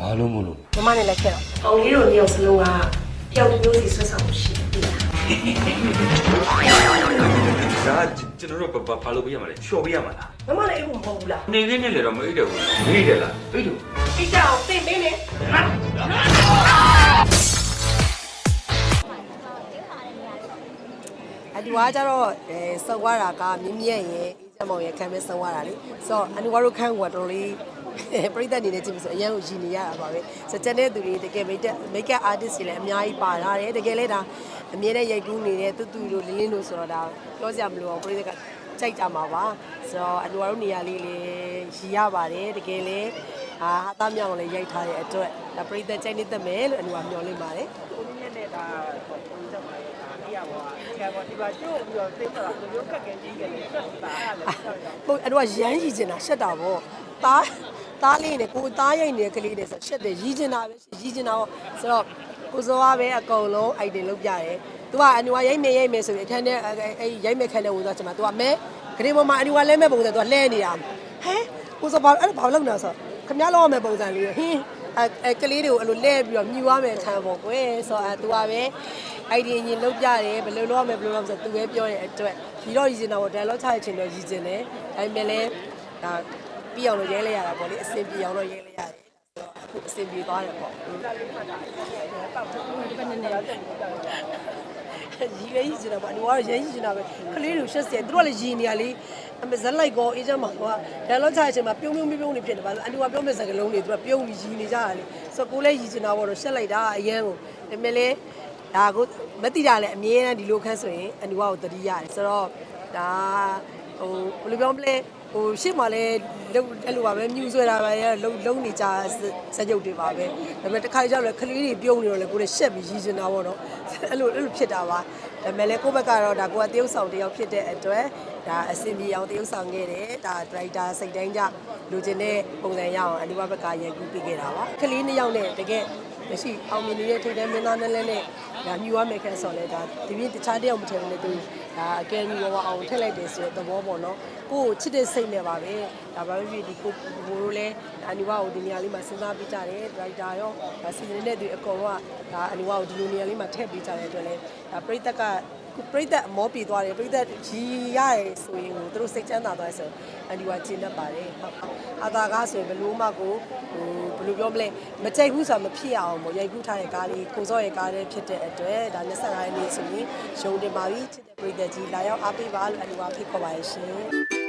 ဘာလို့မလို့မမနဲ့လည်းခဲ့တော့အောင်လေးတို့နှစ်ယောက်စလုံးကတယောက်တစ်မျိုးစီဆွတ်ဆောင်မှုရှိတယ်ဒါကျွန်တော်တို့ဘာဘာလုပ်ပေးရမှာလဲချော်ပေးရမှာလားမမလည်းအိမ်ကိုမဟုတ်ဘူးလားနေလေးနဲ့လည်းတော့မအိပ်တယ်ဘူးမေးတယ်လားအိပ်တယ်အိတ်ကြအောင်သိမင်းနဲ့အတူကကြတော့အဲစုံသွားတာကမြင်းမြက်ရဲ့အေးချမ်းမောင်ရဲ့ခံမဲ့စုံသွားတာလေဆိုတော့အတူကတော့ခန်းကတော်တော်လေး ပြိတ္တအနေနဲ့ကြည့်ပြီးဆိုအရန်ကိုရည်နေရတာပါပဲဆိုတော့ကျန်တဲ့သူတွေတကယ်မိတ်မိတ်ကအာတစ်တွေလည်းအများကြီးပါလာတယ်တကယ်လဲဒါအမြဲတမ်းရိုက်ကူးနေတဲ့တူတူတို့လင်းလင်းတို့ဆိုတော့ဒါပြောစရာမလိုအောင်ပြိတ္တကကြိုက်ကြမှာပါဆိုတော့အတူကတော့နေရာလေးလေးရည်ရပါတယ်တကယ်လဲအာဟာသားမြောင်လည်းရိုက်ထားတဲ့အတွက်ဒါပြိတ္တကြိုက်နေတတ်မယ်လို့အတူကမျှော်လင့်ပါတယ်ကိုကြီးနဲ့ဒါပုံစံမှာအေးရပါဆရာပေါ်ဒီပါကျို့ပြီးတော့သိတာဘယ်လိုကက်ကဲကြီးကလေးဆက်တာအဲ့ဒါလည်းဟိုအဲ့တော့ရမ်းရည်ကျင်တာရှက်တာဗောသား သားလေးနဲ့ကိုသားရိုက်နေတဲ့ကလေးနဲ့ဆိုရှက်တယ်ရည်ကျင်တာပဲရည်ကျင်တာဗောဆိုတော့ကိုစောကပဲအကုန်လုံးအိုက်တင်လုပ်ပြတယ်သူကအန်ဝါရိုက်မယ်ရိုက်မယ်ဆိုပြီးအခန်းထဲအဲ့ရိုက်မယ်ခန်းထဲဝင်သွားချင်မှာသူကမဲဂရေပေါ်မှာအန်ဝါလဲမဲ့ပုံစံသူကလှဲနေတာဟဲကိုစောဘာအဲ့ဒါဘာလုပ်နေတာဆိုခမ ्या လောက်ရမယ်ပုံစံလေးဟင်းအဲအဲကလေးတွေကိုအဲ့လိုလဲပြီးတော့မြူရမယ်ခံပေါ့ကွယ်ဆိုတော့အဲသူကပဲအိုက်ဒီရင်လုပ်ပြတယ်ဘယ်လိုလုပ်ရမယ်ဘယ်လိုလုပ်ရမလဲဆိုသူပဲပြောတဲ့အတွက်ဒီတော့ရည်ကျင်တာပေါ့ dialogue ချရချင်တော့ရည်ကျင်တယ်ဒါပေမဲ့လည်းဒါ ပြီးအောင်လို့ရဲလဲရတာပေါ့လေအစင်ပြေအောင်လို့ရဲလဲရတယ်အခုအစင်ပြေသွားတယ်ပေါ့ရီရဲရီကျင်တာပေါ့ဒီကတော့ရဲရီကျင်တာပဲကလေးတွေရှက်စရာသူတို့ကလည်းရီနေရလေအမဇက်လိုက်ကောအေးချမ်းမှာကဒါတော့ချာချင်းမှာပြုံးပြုံးပြုံးနေဖြစ်တယ်ပါလို့အန်တူကပြောမဲ့စကားလုံးတွေသူကပြုံးပြီးရီနေကြတာလေဆိုကိုလည်းရီကျင်တာပေါ့တော့ရှက်လိုက်တာအရန်ကိုဒါပေမဲ့လည်းဒါကိုမတိတာလည်းအမြဲတမ်းဒီလိုခန်းဆိုရင်အန်တူကကိုတတိရတယ်ဆိုတော့ဒါဟိုဘယ်လိုပြောမလဲ ဟိုရှေ့မှာလည်းလုံအဲ့လိုပါပဲမြူဆွဲတာပဲလုံလုံနေကြစက်ရုပ်တွေပါပဲဒါပေမဲ့တစ်ခါကြောက်လဲခလေးတွေပြုံးနေတော့လေကိုလည်းရှက်ပြီးရီကျင်တာပေါ့နော်အဲ့လိုအဲ့လိုဖြစ်တာပါဒါပေမဲ့လည်းကိုယ့်ဘက်ကတော့ဒါကိုကတရုပ်ဆောင်တယောက်ဖြစ်တဲ့အတွက်ဒါအစင်ပြေအောင်တရုပ်ဆောင်ခဲ့တယ်ဒါဒရိုက်တာစိတ်တိုင်းကြလိုချင်တဲ့ပုံစံရအောင်အနိဝဘက်ကရိုက်ကူးပေးခဲ့တာပါခလေးနှစ်ယောက်နဲ့တကယ်မရှိအောင်မြင်နေတဲ့ထိတ်တဲ့မင်းသားနဲ့လည်းနဲ့ဒါမြူရမယ်ခက်ဆော်လဲဒါဒီပြတခြားတယောက်မထင်ဘူးလေသူ ဒါအကယ်မီဘောအောင်ထည့်လိုက်တယ်ဆိုတဲ့သဘောပေါ့နော်ကိုကိုချစ်တဲ့စိတ်နဲ့ပါပဲဒါဘာဖြစ်ဖြစ်ဒီကိုဘိုးတို့လည်းအနိဝကိုဒီနေရာလေးမှာစဉ်းစားပေးကြတယ်ဒရိုက်တာရောဒါစီစဉ်နေတဲ့သူအကုန်လုံးကဒါအနိဝကိုဒီလိုနေရာလေးမှာထည့်ပေးကြတဲ့အတွက်လည်းဒါပရိသတ်ကခုပရိသတ်အမောပြေသွားတယ်ပရိသတ်ကြီးရတယ်ဆိုရင်ကိုသူတို့စိတ်ချမ်းသာသွားတယ်ဆိုအဒီဝါကျင်းတတ်ပါတယ်ဟုတ်အာသာကားဆိုရင်ဘလို့မှကိုဟိုဘယ်လိုပြောမလဲမကြိုက်ဘူးဆိုတာမဖြစ်အောင်ပေါ့ရိုက်ကူးထားတဲ့ကားလေးကိုစောရဲ့ကားလေးဖြစ်တဲ့အတွက်ဒါ25ရက်နေ့ဆိုရင်ရုံတင်ပါပြီချစ်တဲ့ပရိသတ်ကြီးလာရောက်အားပေးပါလို့အဒီဝါဖိတ်ခေါ်ပါရရှင်